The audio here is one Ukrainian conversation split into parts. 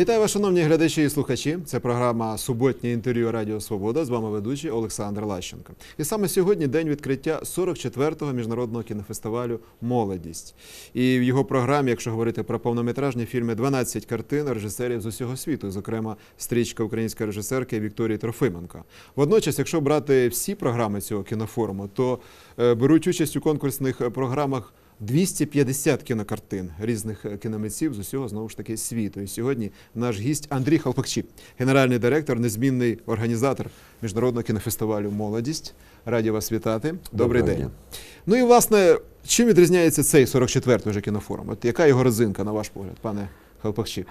Вітаю вас, шановні глядачі і слухачі. Це програма Суботнє інтерв'ю Радіо Свобода. З вами ведучий Олександр Лащенко. І саме сьогодні день відкриття 44-го міжнародного кінофестивалю Молодість. І в його програмі, якщо говорити про повнометражні фільми, 12 картин режисерів з усього світу, зокрема стрічка української режисерки Вікторії Трофименко. Водночас, якщо брати всі програми цього кінофоруму, то е, беруть участь у конкурсних програмах 250 кінокартин різних е, кіномитців з усього знову ж таки світу. І сьогодні наш гість Андрій Халпакчі, генеральний директор, незмінний організатор міжнародного кінофестивалю Молодість. Раді вас вітати. Добрий Добрий день. день. Ну і власне, чим відрізняється цей 44-й вже кінофорум? От яка його резинка, на ваш погляд, пане Халпакчі?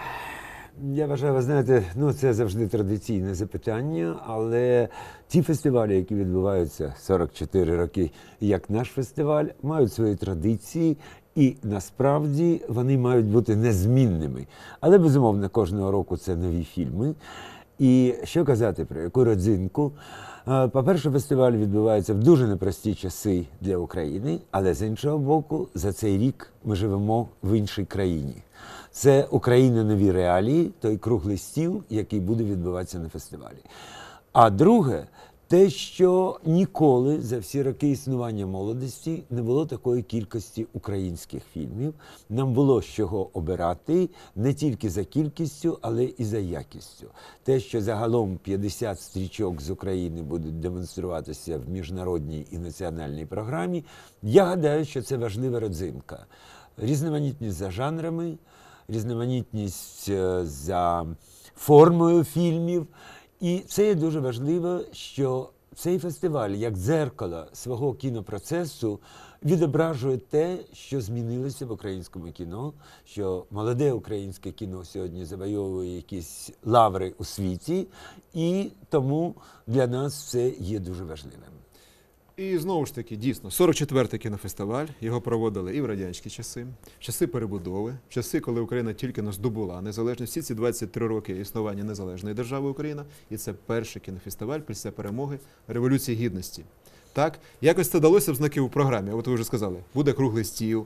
Я вважаю, ви знаєте, ну це завжди традиційне запитання, але ті фестивалі, які відбуваються 44 роки, як наш фестиваль, мають свої традиції. І насправді вони мають бути незмінними. Але безумовно, кожного року це нові фільми. І що казати про яку родзинку? По-перше, фестиваль відбувається в дуже непрості часи для України, але з іншого боку, за цей рік ми живемо в іншій країні. Це Україна нові реалії, той круглий стіл, який буде відбуватися на фестивалі. А друге, те, що ніколи за всі роки існування молодості не було такої кількості українських фільмів. Нам було з чого обирати не тільки за кількістю, але і за якістю. Те, що загалом 50 стрічок з України будуть демонструватися в міжнародній і національній програмі, я гадаю, що це важлива родзинка. Різноманітність за жанрами, різноманітність е, за формою фільмів. І це є дуже важливо, що цей фестиваль, як дзеркало свого кінопроцесу, відображує те, що змінилося в українському кіно, що молоде українське кіно сьогодні завойовує якісь лаври у світі, і тому для нас це є дуже важливим. І знову ж таки, дійсно, 44-й кінофестиваль. Його проводили і в радянські часи, в часи перебудови, в часи, коли Україна тільки не здобула незалежність. Всі ці 23 роки існування незалежної держави Україна. І це перший кінофестиваль після перемоги Революції Гідності. Так, якось це далося в знаки у програмі. От ви вже сказали, буде круглий стіл.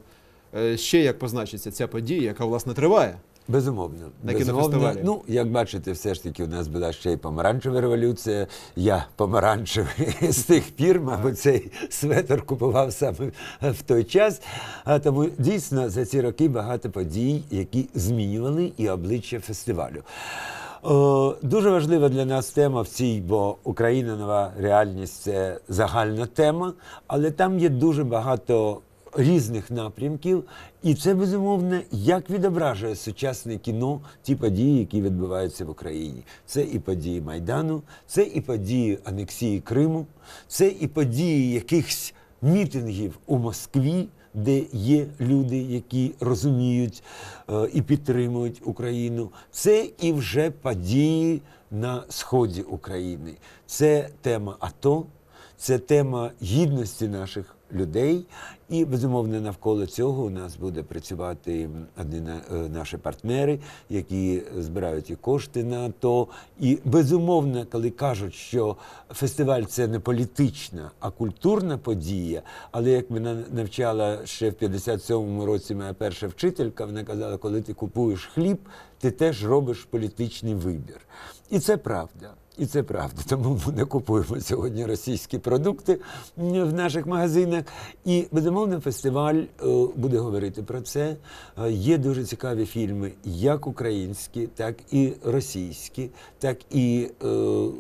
Е, Ще як позначиться ця подія, яка власне триває. Безумовно. На Безумовно. Ну, як бачите, все ж таки у нас була ще й помаранчева революція. Я помаранчевий з тих пір, мабуть, цей светр купував саме в той час. А тому дійсно за ці роки багато подій, які змінювали і обличчя фестивалю. О, дуже важлива для нас тема в цій, бо Україна нова реальність це загальна тема, але там є дуже багато різних напрямків, і це безумовно як відображує сучасне кіно ті події, які відбуваються в Україні. Це і події Майдану, це і події анексії Криму, це і події якихось мітингів у Москві. Де є люди, які розуміють е, і підтримують Україну, це і вже події на сході України. Це тема АТО, це тема гідності наших людей. І безумовно навколо цього у нас буде працювати одні е, наші партнери, які збирають і кошти на АТО. І безумовно, коли кажуть, що фестиваль це не політична, а культурна подія. Але як мене навчала ще в 57-му році моя перша вчителька, вона казала, коли ти купуєш хліб, ти теж робиш політичний вибір. І це правда. І це правда. Тому ми не купуємо сьогодні російські продукти в наших магазинах. І безумовно, фестиваль е, буде говорити про це. Е, Є дуже цікаві фільми, як українські, так і російські, так і е,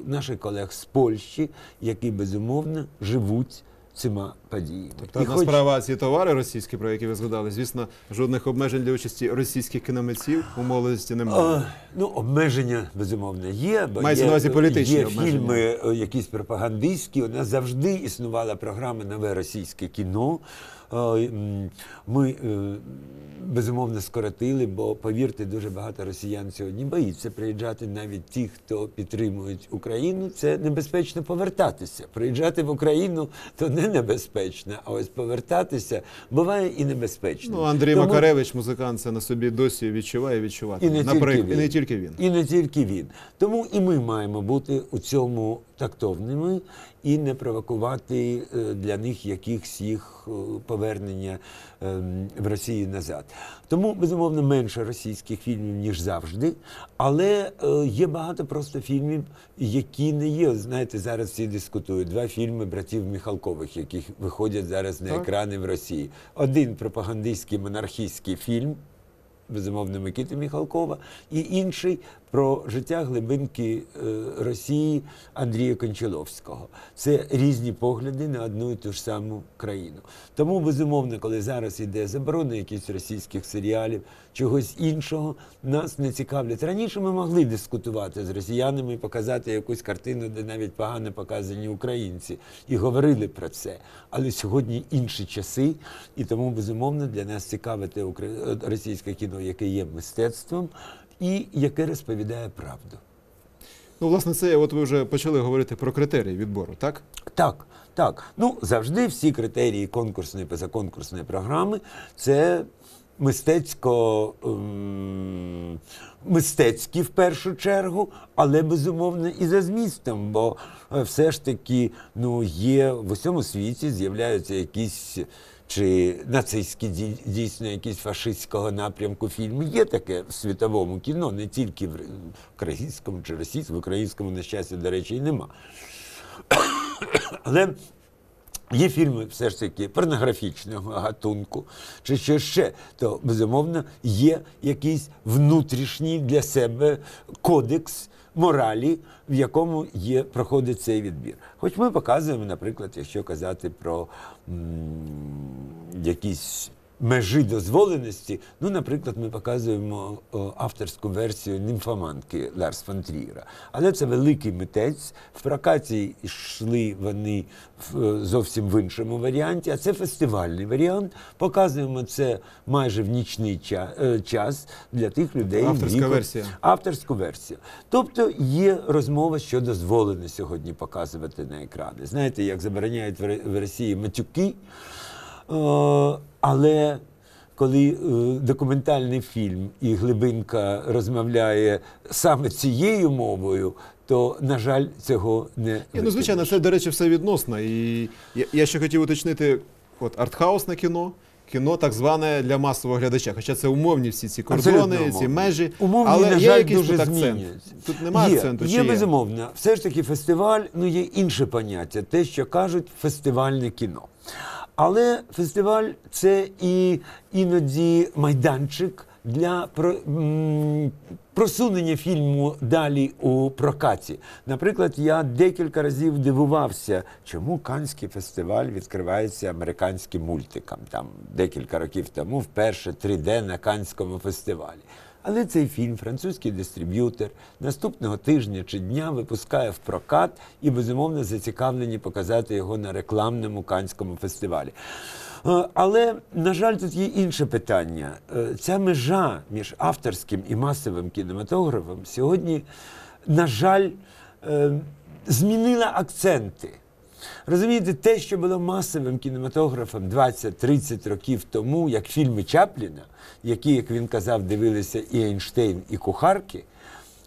наших колег з Польщі, які безумовно живуть цими подіями. Тобто І одна хоч- справа ці товари російські, про які ви згадали. Звісно, жодних обмежень для участі російських кіномитців у молодості немає. А, ну, обмеження, безумовно, є. Бо Мається на увазі політичні є обмеження. фільми, е, якісь пропагандистські. У нас завжди існувала програма Нове російське кіно. Е, Ми е, безумовно скоротили, бо повірте, дуже багато росіян сьогодні боїться приїжджати. Навіть ті, хто підтримують Україну, це небезпечно повертатися. Приїжджати в Україну то не небезпечно, а ось повертатися буває і небезпечно. Ну, Андрій Тому- Макаревич, музикант, це на собі досі відчуває, відчувати. і не, Наприклад, і не тільки він. І не тільки він. Тому і ми маємо бути у цьому тактовними і не провокувати е, для них якихось їх повернень. Повернення ем, в Росію назад. Тому, безумовно, менше російських фільмів, ніж завжди. Але е, є багато просто фільмів, які не є. Знаєте, зараз всі дискутують. Два фільми братів Міхалкових, які виходять зараз на екрани в Росії. Один пропагандистський монархістський фільм безумовно, Микити Міхалкова, і інший про життя глибинки е, Росії Андрія Кончаловського. Це різні погляди на одну і ту ж саму країну. Тому, безумовно, коли зараз йде заборона якихось російських серіалів, чогось іншого, нас не цікавлять. Раніше ми могли дискутувати з росіянами показати якусь картину, де навіть погано показані українці, і говорили про це. Але сьогодні інші часи, і тому безумовно для нас цікаве те е, російське кіно, яке є мистецтвом і яке розповідає правду. Ну, власне, це от ви вже почали говорити про критерії відбору, так? Так, так. Ну завжди всі критерії конкурсної позаконкурсної програми це мистецько ем, мистецькі в першу чергу, але безумовно і за змістом, бо е, все ж таки ну, є в усьому світі з'являються якісь. Чи нацистські дій- дійсно якісь фашистського напрямку фільми? Є таке в світовому кіно, не тільки в українському чи російському, в українському, на щастя, до речі, і нема. Але є фільми все ж таки порнографічного гатунку, чи що ще, то безумовно є якийсь внутрішній для себе кодекс моралі, в якому є, проходить цей відбір. Хоч ми показуємо, наприклад, якщо казати про м, якісь межі дозволеності. Ну, наприклад, ми показуємо о, авторську версію німфоманки Ларс фон Тріра. Але це великий митець. В прокаті йшли вони в, е, зовсім в іншому варіанті, а це фестивальний варіант. Показуємо це майже в нічний е, час для тих людей. Авторська віку- версія. авторську версію. Тобто є розмова, що дозволено сьогодні показувати на екрани. Знаєте, як забороняють в Росії матюки, е, але коли е, документальний фільм і глибинка розмовляє саме цією мовою, то, на жаль, цього не Ні, ну, звичайно, це, до речі, все відносно. І я, я ще хотів уточнити: от артхаусне кіно, кіно так зване для масового глядача. Хоча це умовні всі ці кордони, ці межі. Умовні, але на є жаль, якийсь дуже тут акцент. Тут немає є, акценту. Є, чи безумовно. Все ж таки фестиваль, ну є інше поняття, те, що кажуть фестивальне кіно. Але фестиваль це і іноді майданчик для просунення фільму далі у прокаті. Наприклад, я декілька разів дивувався, чому Канський фестиваль відкривається американським мультикам. Там декілька років тому вперше 3D на Канському фестивалі. Але цей фільм французький дистриб'ютор наступного тижня чи дня випускає в прокат і безумовно зацікавлені показати його на рекламному канському фестивалі. Е, Але, на жаль, тут є інше питання. Е, Ця межа між авторським і масовим кінематографом сьогодні, на жаль, е, змінила акценти. Розумієте, те, що було масовим кінематографом 20-30 років тому, як фільми Чапліна, які, як він казав, дивилися і Ейнштейн, і кухарки,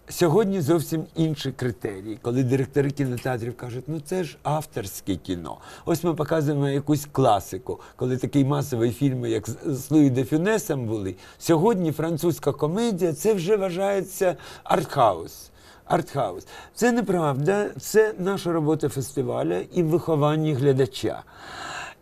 сьогодні зовсім інші критерії, коли директори кінотеатрів кажуть, ну це ж авторське кіно. Ось ми показуємо якусь класику, коли такий масовий фільм, як з Луї де Фюнесом були. Сьогодні французька комедія це вже вважається артхаус. Артхаус. Це неправда, це наша робота фестиваля і в вихованні глядача.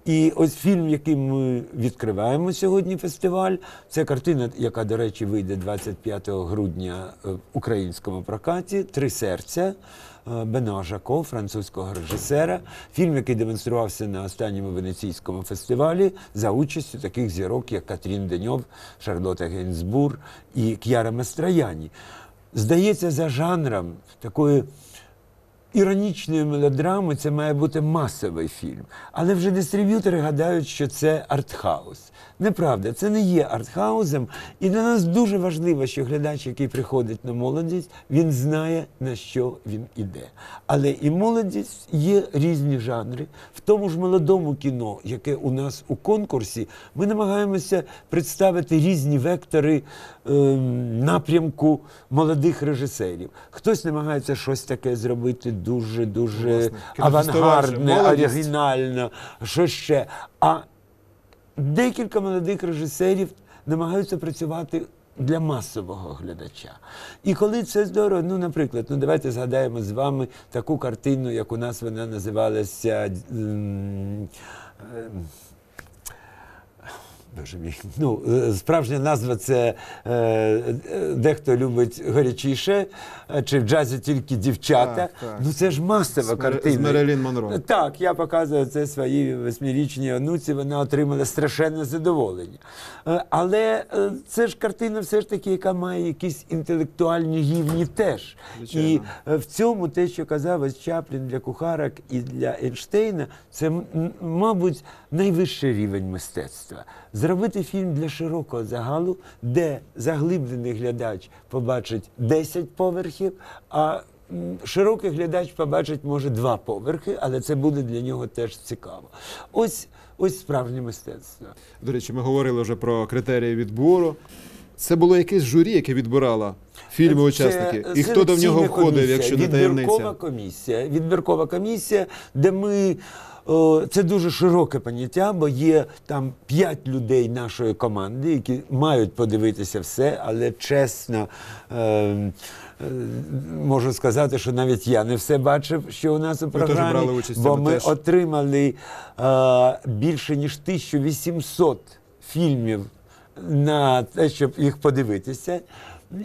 І ось фільм, який ми відкриваємо сьогодні фестиваль, це картина, яка, до речі, вийде 25 грудня е, в українському прокаті Три серця е, Бенуа Жако, французького режисера. Фільм, який демонструвався на останньому венеційському фестивалі за участю таких зірок, як Катрін Деньов, Шарлота Гейнсбур і К'яра Мастрояні. Здається, за жанром такої іронічної мелодрами це має бути масовий фільм. Але вже дистриб'ютори гадають, що це артхаус. Неправда, це не є артхаусом. І для нас дуже важливо, що глядач, який приходить на молодість, він знає, на що він іде. Але і молодість є різні жанри. В тому ж молодому кіно, яке у нас у конкурсі, ми намагаємося представити різні вектори ем, напрямку молодих режисерів. Хтось намагається щось таке зробити дуже дуже Власне, авангардне, «Молодість». оригінально, що ще. А декілька молодих режисерів намагаються працювати для масового глядача. І коли це здорово, ну, наприклад, ну давайте згадаємо з вами таку картину, як у нас вона називалася. Боже мій. Ну, е, справжня назва це е, дехто любить гарячіше, е, чи в джазі тільки дівчата. Так, так. Ну це ж масова картина. з Мерелін Монро. Так, я показую це своїй восьмирічній онуці, вона отримала страшенне задоволення. Е, Але е, це ж картина все ж таки, яка має якісь інтелектуальні гівні теж. Звичайно. І е, в цьому те, що казав ось Чаплін для кухарок і для Ейнштейна, це, мабуть, найвищий рівень мистецтва. Зробити фільм для широкого загалу, де заглиблений глядач побачить 10 поверхів, а широкий глядач побачить, може, два поверхи, але це буде для нього теж цікаво. Ось, ось справжнє мистецтво. До речі, ми говорили вже про критерії відбору. Це було якесь журі, яке відбирало фільми учасники. І хто до нього входив, комісія, якщо не відбіркова комісія. Відбіркова комісія, де ми. Це дуже широке поняття, бо є там п'ять людей нашої команди, які мають подивитися все, але чесно е, можу сказати, що навіть я не все бачив, що у нас у програмі, брали участь, бо ми теж. отримали е, більше ніж 1800 фільмів на те, щоб їх подивитися.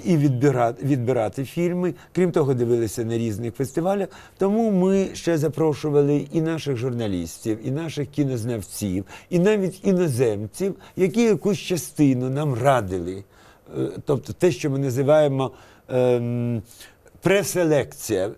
І відбирати, відбирати фільми. Крім того, дивилися на різних фестивалях. Тому ми ще запрошували і наших журналістів, і наших кінознавців, і навіть іноземців, які якусь частину нам радили. Е, Тобто те, що ми називаємо преселекція, е,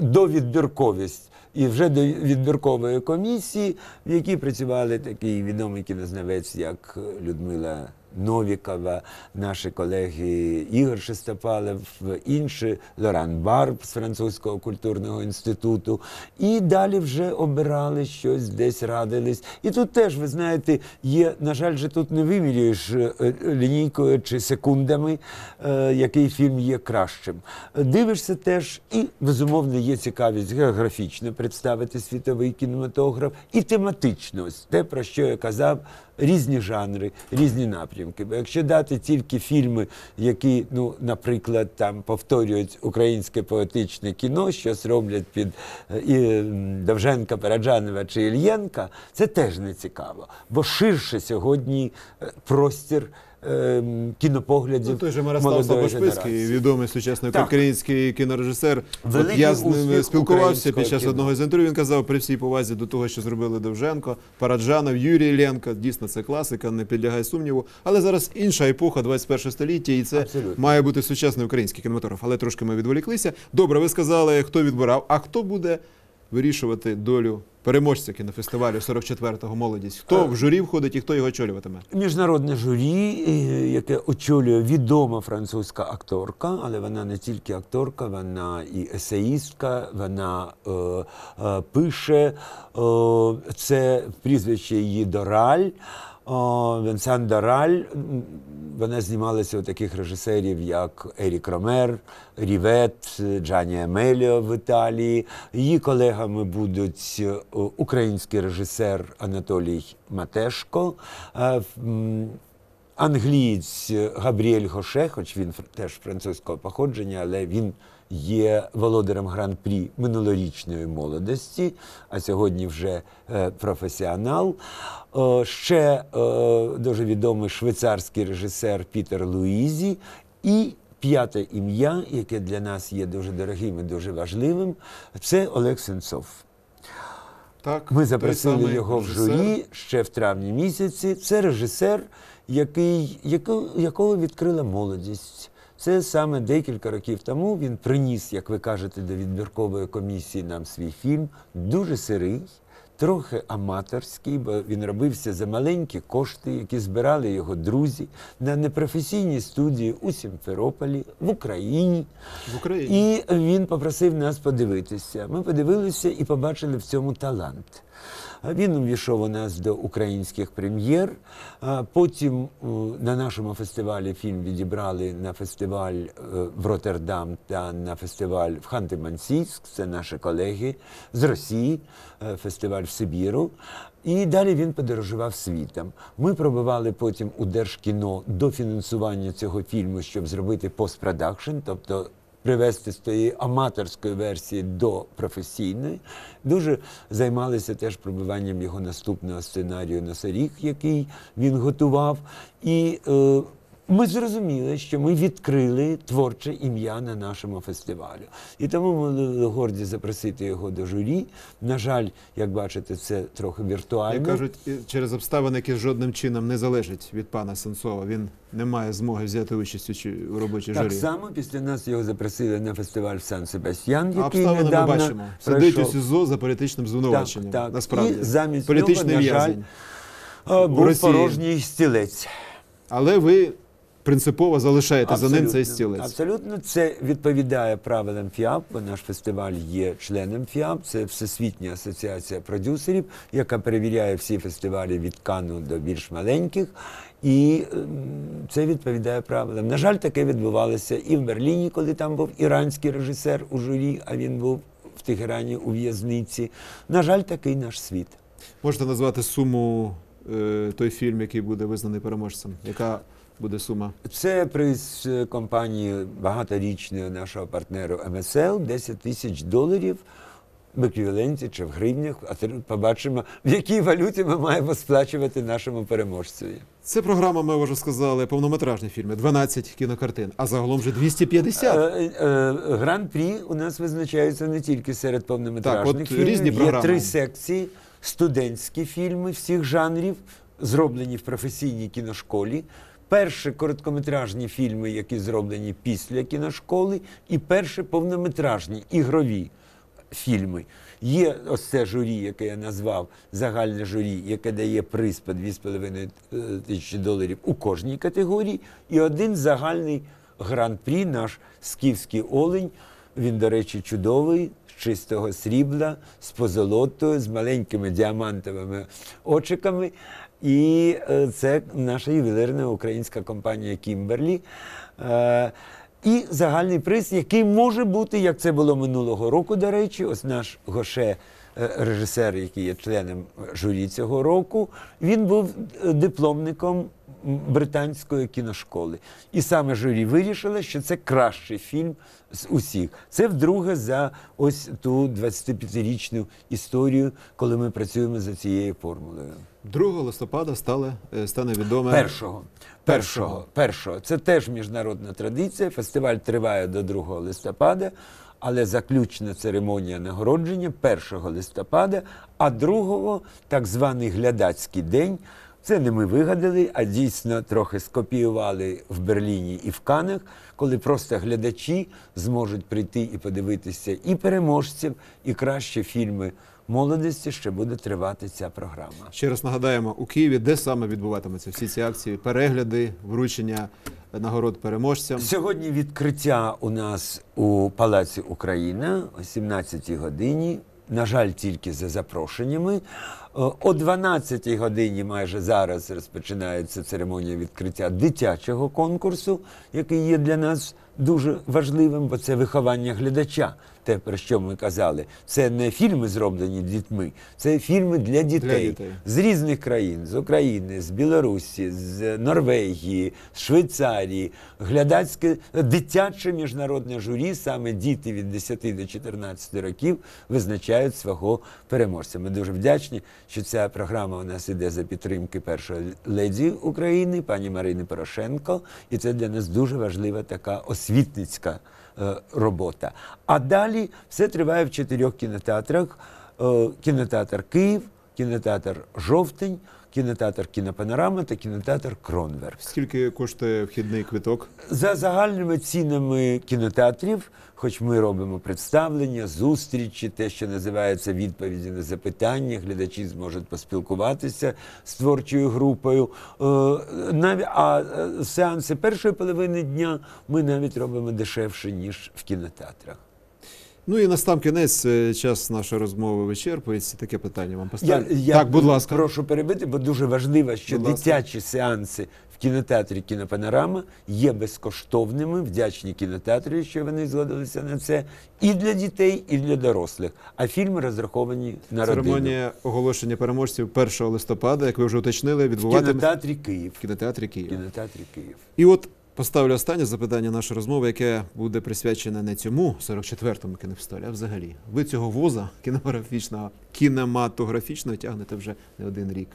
довідбірковість. І вже до відбіркової комісії, в якій працювали такий відомий кінознавець, як Людмила Новікова, наші колеги Ігор Шестопалев, інші Лоран Барб з французького культурного інституту. І далі вже обирали щось, десь радились. І тут теж, ви знаєте, є, на жаль, же тут не вимірюєш е, е, лінійкою чи секундами, е, який фільм є кращим. Дивишся теж, і безумовно є цікавість географічно представити світовий кінематограф і тематично, те, про що я казав, різні жанри, різні напрямки. Бо якщо дати тільки фільми, які, ну, наприклад, там повторюють українське поетичне кіно, щось роблять під е, і, Довженка, Параджанова чи Ільєнка, це теж не цікаво. Бо ширше сьогодні е, простір кінопоглядів. Ну, той же Мирослав молодої Сапошпицький, відомий сучасний Так. український кінорежисер. От я з ним спілкувався під час кіно. одного з інтерв'ю. Він казав при всій повазі до того, що зробили Довженко, Параджанов, Юрій Іллєнко. Дійсно, це класика, не підлягає сумніву. Але зараз інша епоха, 21 століття, і це Абсолютно. має бути сучасний український кінематограф. Але трошки ми відволіклися. Добре, ви сказали, хто відбирав, а хто буде вирішувати долю переможця кінофестивалю 44-го молодість? Хто в журі входить і хто його очолюватиме? Міжнародне журі, е, яке очолює відома французька акторка, але вона не тільки акторка, вона і есеїстка, вона е, е, пише. Е, це прізвище її Дораль. Венсан Дораль, м, вона знімалася у таких режисерів, як Ерік Ромер, Рівет, Джані Емеліо в Італії. Її колегами будуть е, український режисер Анатолій Матешко, е, англієць Габріель Гоше, хоч він теж французького походження, але він є володарем гран-прі минулорічної молодості, а сьогодні вже е, професіонал. Е, ще е, дуже відомий швейцарський режисер Пітер Луїзі і п'яте ім'я, яке для нас є дуже дорогим і дуже важливим, це Олег Сенцов. Так, Ми запросили його в журі ще в травні місяці. Це режисер, який, якого відкрила молодість. Це саме декілька років тому він приніс, як ви кажете, до відбіркової комісії нам свій фільм, дуже сирий, трохи аматорський, бо він робився за маленькі кошти, які збирали його друзі на непрофесійній студії у Сімферополі в Україні. в Україні. І він попросив нас подивитися. Ми подивилися і побачили в цьому талант. Він увійшов у нас до українських прем'єр. Потім на нашому фестивалі фільм відібрали на фестиваль е, в Роттердам та на фестиваль в Ханти-Мансійськ. Це наші колеги з Росії. Е, Фестиваль Сибіру. І далі він подорожував світом. Ми пробували потім у Держкіно до фінансування цього фільму, щоб зробити постпродакшн, тобто привести з тієї аматорської версії до професійної. Дуже займалися теж пробиванням його наступного сценарію «Носоріг», який він готував. І е, ми зрозуміли, що ми відкрили творче ім'я на нашому фестивалю. І тому ми були горді запросити його до журі. На жаль, як бачите, це трохи віртуально. Як кажуть, через обставини, які жодним чином не залежать від пана Сенцова, він не має змоги взяти участь у робочій Так журі. само після нас його запросили на фестиваль в Сан-Себастьян, А який обставини ми недавно бачимо. Сидить у. СІЗО за політичним звинуваченням. Так, так. Насправді І замість нього, на жаль, в'язень. Був порожній стілець. Але ви принципово залишаєте за ним цей стілець. Абсолютно, це відповідає правилам ФІАП, наш фестиваль є членом ФІАП, це Всесвітня асоціація продюсерів, яка перевіряє всі фестивалі від Кану до більш маленьких. І ем, це відповідає правилам. На жаль, таке відбувалося і в Берліні, коли там був іранський режисер у журі, а він був в Тегерані у в'язниці. На жаль, такий наш світ. Можете назвати суму е, той фільм, який буде визнаний переможцем? Яка буде сума? Це приз е, компанії багаторічної нашого партнеру МСЛ 10 тисяч доларів в еквіваленті чи в гривнях. А тепер побачимо, в якій валюті ми маємо сплачувати нашому переможцю. Це програма, ми вже сказали, повнометражні фільми, 12 кінокартин, а загалом вже 250. Е, е, Гран-прі у нас визначається не тільки серед повнометражних Так, от фільмів. різні Є три секції: студентські фільми всіх жанрів, зроблені в професійній кіношколі. Перші короткометражні фільми, які зроблені після кіношколи, і перші повнометражні ігрові фільми. Є ось це журі, яке я назвав загальне журі, яке дає приз по 2,5 е, тисячі доларів у кожній категорії, і один загальний гран-прі, наш скіфський олень. Він, до речі, чудовий, чистого срібла, з позолотою, з маленькими діамантовими очиками. І е, це наша ювелирна українська компанія Кімберлі. Е, і загальний приз, який може бути, як це було минулого року, до речі, ось наш Гоше, режисер, який є членом журі цього року, він був е, дипломником британської кіношколи. І саме журі вирішило, що це кращий фільм з усіх. Це вдруге за ось ту 25-річну історію, коли ми працюємо за цією формулою. 2 листопада стали, е, стане відоме. Першого. Першого. Першого. Це теж міжнародна традиція. Фестиваль триває до 2 листопада, але заключна церемонія нагородження 1 листопада, а 2 так званий глядацький день. Це не ми вигадали, а дійсно трохи скопіювали в Берліні і в Канах, коли просто глядачі зможуть прийти і подивитися і переможців, і кращі фільми молодості, що буде тривати ця програма. Ще раз нагадаємо, у Києві, де саме відбуватимуться всі ці акції, перегляди, вручення нагород переможцям. Сьогодні відкриття у нас у Палаці Україна о 17-й годині. На жаль, тільки за запрошеннями. Е, О 12 годині, майже зараз, розпочинається церемонія відкриття дитячого конкурсу, який є для нас дуже важливим, бо це виховання глядача. Те, про що ми казали, це не фільми зроблені дітьми, це фільми для дітей, дітей. з різних країн, з України, з Білорусі, з Норвегії, з Швейцарії, глядацьке дитяче міжнародне журі, саме діти від 10 до 14 років визначають свого переможця. Ми дуже вдячні, що ця програма у нас іде за підтримки першої леді України, пані Марини Порошенко, і це для нас дуже важлива така освітницька робота. А далі все триває в чотирьох кінотеатрах: Е, кінотеатр Київ, кінотеатр Жовтень, кінотеатр Кінопанорама та кінотеатр Кронверк. Скільки коштує вхідний квиток? За загальними цінами кінотеатрів, хоч ми робимо представлення, зустрічі, те, що називається відповіді на запитання, глядачі зможуть поспілкуватися з творчою групою. Е, А е, сеанси першої половини дня ми навіть робимо дешевше, ніж в кінотеатрах. Ну і настав кінець, е, час нашої розмови вичерпується. Таке питання вам Я, поставлю. я так, будь ласка. прошу перебити, бо дуже важливо, що Будь ласка. дитячі сеанси в кінотеатрі Кінопанорама є безкоштовними. Вдячні кінотеатрі, що вони згодилися на це, і для дітей, і для дорослих. А фільми розраховані на родину. Церемонія оголошення переможців 1 листопада, як ви вже уточнили, В кінотеатрі Київ. в кінотеатрі В Київ. кінотеатрі Київ. І от поставлю останнє запитання нашої розмови, яке буде присвячене не цьому 44-му кінофестивалю, а взагалі. Ви цього воза кінематографічного, кінематографічного тягнете вже не один рік.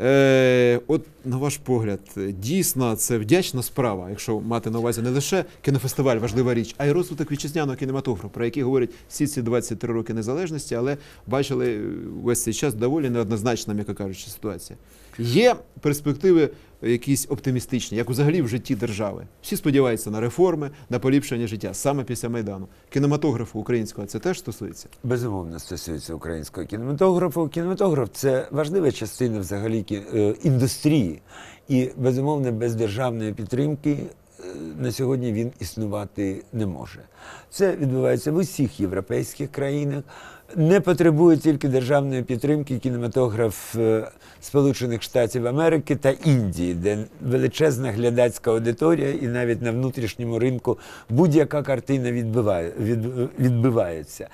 Е, от на ваш погляд, дійсно це вдячна справа, якщо мати на увазі не лише кінофестиваль, важлива річ, а й розвиток вітчизняного кінематографу, про який говорять всі ці 23 роки незалежності, але бачили е, весь цей час доволі неоднозначна, м'яко кажучи, ситуація. Є перспективи якісь оптимістичні, як взагалі в житті держави. Всі сподіваються на реформи, на поліпшення життя саме після майдану. Кінематографу українського це теж стосується. Безумовно, стосується українського кінематографу. Кінематограф це важлива частина взагалі е, індустрії. І безумовно, без державної підтримки е, на сьогодні він існувати не може. Це відбувається в усіх європейських країнах. Не потребує тільки державної підтримки кінематограф е, Сполучених Штатів Америки та Індії, де величезна глядацька аудиторія, і навіть на внутрішньому ринку будь-яка картина відбиває, від, відбивається.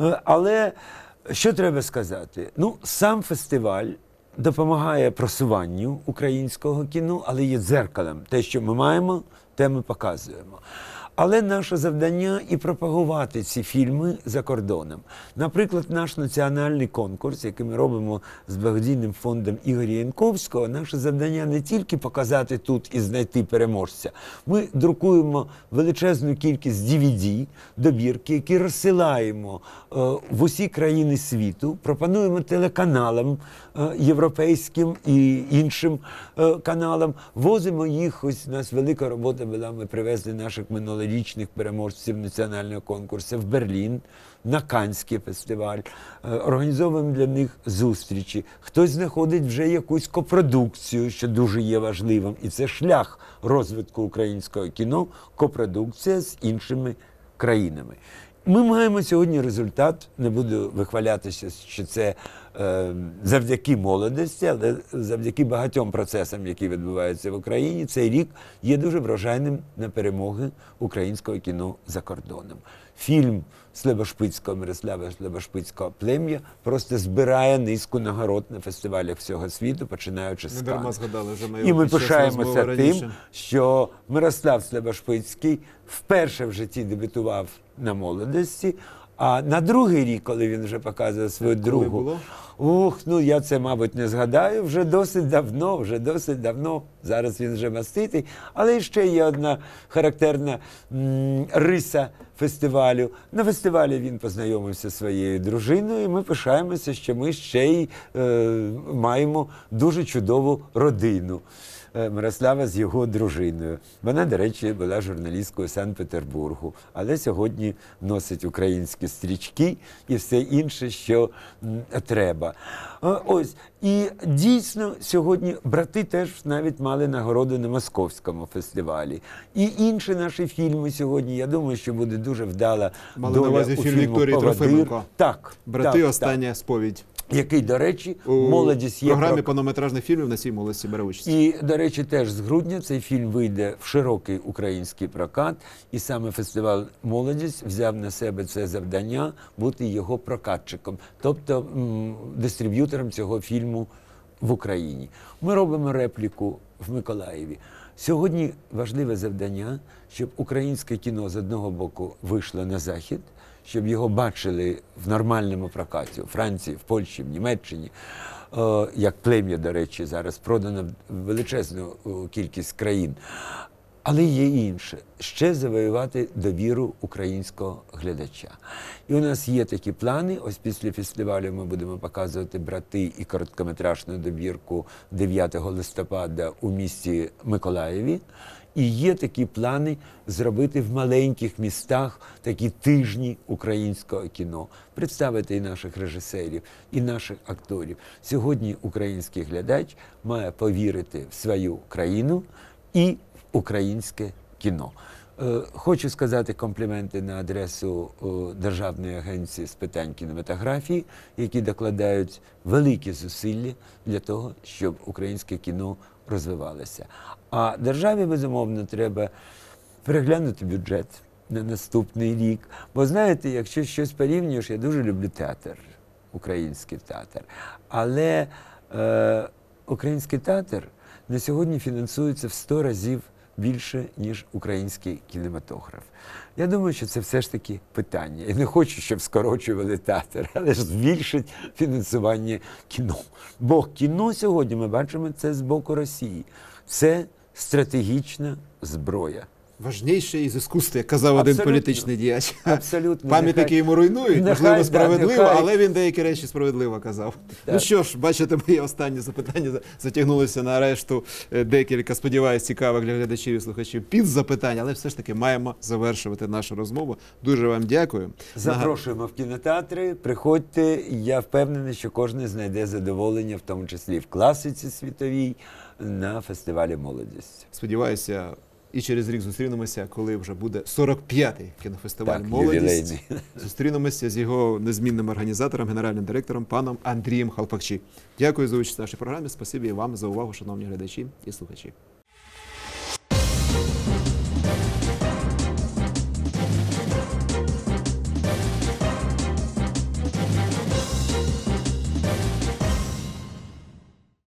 Е, Але що треба сказати? Ну, сам фестиваль допомагає просуванню українського кіно, але є дзеркалем. Те, що ми маємо, те ми показуємо. Але наше завдання і пропагувати ці фільми за кордоном. Наприклад, наш національний конкурс, який ми робимо з благодійним фондом Ігоря Янковського, наше завдання не тільки показати тут і знайти переможця. Ми друкуємо величезну кількість DVD, добірки, які розсилаємо е, в усі країни світу, пропонуємо телеканалам е, європейським і іншим е, каналам, возимо їх. Ось у нас велика робота була. Ми привезли наших минулорічних переможців національного конкурсу в Берлін. На Канський фестиваль, Е, організовуємо для них зустрічі. Хтось знаходить вже якусь копродукцію, що дуже є важливим, і це шлях розвитку українського кіно, копродукція з іншими країнами. Ми маємо сьогодні результат. Не буду вихвалятися, що це е, завдяки молодості, але завдяки багатьом процесам, які відбуваються в Україні. Цей рік є дуже врожайним на перемоги українського кіно за кордоном. Фільм Слебошпицького Мирослава Слебошпицького плем'я просто збирає низку нагород на фестивалях всього світу, починаючи з Канн. згадали вже І ми пишаємося тим, що Мирослав Слебошпицький вперше в житті дебютував на молодості. А на другий рік, коли він вже показував свою другу, ух, ну я це, мабуть, не згадаю. Вже досить давно, вже досить давно. Зараз він вже маститий. Але ще є одна характерна м, риса фестивалю. На фестивалі він познайомився зі своєю дружиною. і Ми пишаємося, що ми ще й е, маємо дуже чудову родину. Е, Мирослава з його дружиною. Вона, до речі, була журналісткою Санкт-Петербургу, але сьогодні носить українські стрічки і все інше, що треба. Е, Ось і дійсно сьогодні брати теж навіть мали нагороди на московському фестивалі. І інші наші фільми сьогодні. Я думаю, що буде дуже вдала Мали на увазі у фільм Вікторії Трофименко. Так, Брати, так, остання сповідь. Який, до речі, У молодість є програмі про- повнометражних фільмів на цій молодості бере участь. і, до речі, теж з грудня цей фільм вийде в широкий український прокат, і саме фестиваль Молодість взяв на себе це завдання бути його прокатчиком, тобто дистриб'ютором цього фільму в Україні. Ми робимо репліку в Миколаєві. Сьогодні важливе завдання, щоб українське кіно з одного боку вийшло на захід, щоб його бачили в нормальному прокаті у Франції, в Польщі, в Німеччині. Е, як плем'я, до речі, зараз продано величезну е, кількість країн. Але є інше ще завоювати довіру українського глядача. І у нас є такі плани. Ось після фестивалю ми будемо показувати брати і короткометражну добірку 9 листопада у місті Миколаєві. І є такі плани зробити в маленьких містах такі тижні українського кіно, представити і наших режисерів, і наших акторів. Сьогодні український глядач має повірити в свою країну і в українське кіно. Е, Хочу сказати компліменти на адресу Державної агенції з питань кінематографії, які докладають великі зусилля для того, щоб українське кіно розвивалося. А державі, безумовно, треба переглянути бюджет на наступний рік. Бо знаєте, якщо щось порівнюєш, я дуже люблю театр, український театр. Але е, український театр на сьогодні фінансується в 100 разів більше, ніж український кінематограф. Я думаю, що це все ж таки питання. Я не хочу, щоб скорочували театр, але ж збільшить фінансування кіно. Бо кіно сьогодні ми бачимо це з боку Росії. Це стратегічна зброя. Важніше із іскусства, як казав один політичний діяч. Абсолютно. Пам'ятники йому руйнують, нехай, можливо, справедливо, нехай. але він деякі речі справедливо казав. Так. Ну що ж, бачите, моє останнє запитання за- затягнулося на решту е, декілька, сподіваюся, цікавих для глядачів і слухачів під запитання, але все ж таки маємо завершувати нашу розмову. Дуже вам дякую. Запрошуємо в кінотеатри, приходьте. Я впевнений, що кожен знайде задоволення, в тому числі в класиці світовій, на фестивалі молодість. Сподіваюся, і через рік зустрінемося, коли вже буде 45-й кінофестиваль Так, Молодість. ювілейний. Зустрінемося з його незмінним організатором, генеральним директором паном Андрієм Халпакчі. Дякую за участь в нашій програмі. Спасибі і вам за увагу, шановні глядачі і слухачі.